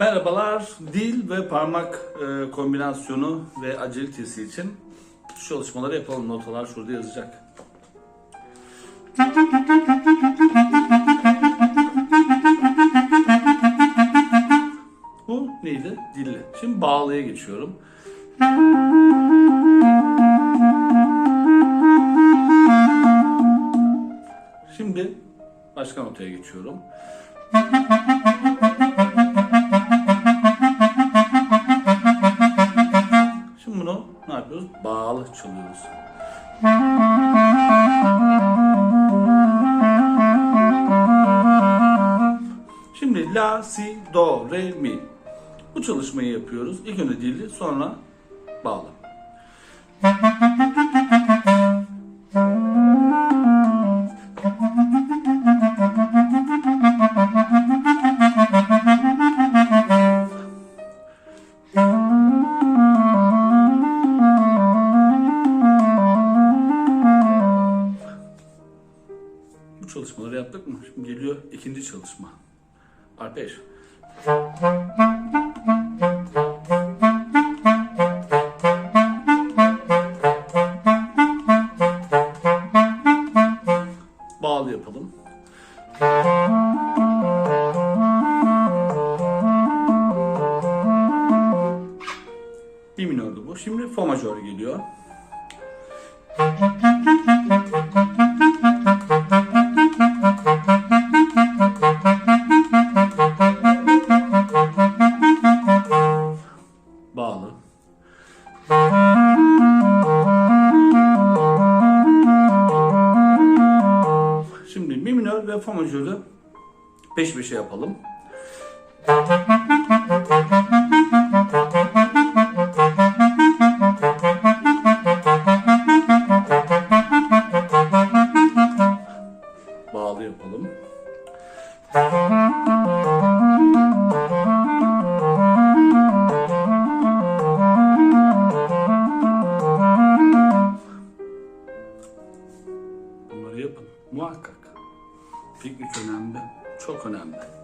Merhabalar. Dil ve parmak e, kombinasyonu ve acilitesi için şu çalışmaları yapalım. Notalar şurada yazacak. Bu neydi? Dilli. Şimdi bağlıya geçiyorum. Şimdi başka notaya geçiyorum. Bunu ne yapıyoruz? Bağlı çalıyoruz. Şimdi la, si, do, re, mi. Bu çalışmayı yapıyoruz. İlk önce dilli, sonra bağlı. Çalışmaları yaptık mı? Şimdi geliyor ikinci çalışma. Arpej. Bağlı yapalım. Bir minördü bu. Şimdi fa majör geliyor. Ve majörü peş peşe yapalım. Bağlı yapalım. Bunları yapın muhakkak. Piknik önemli, çok önemli.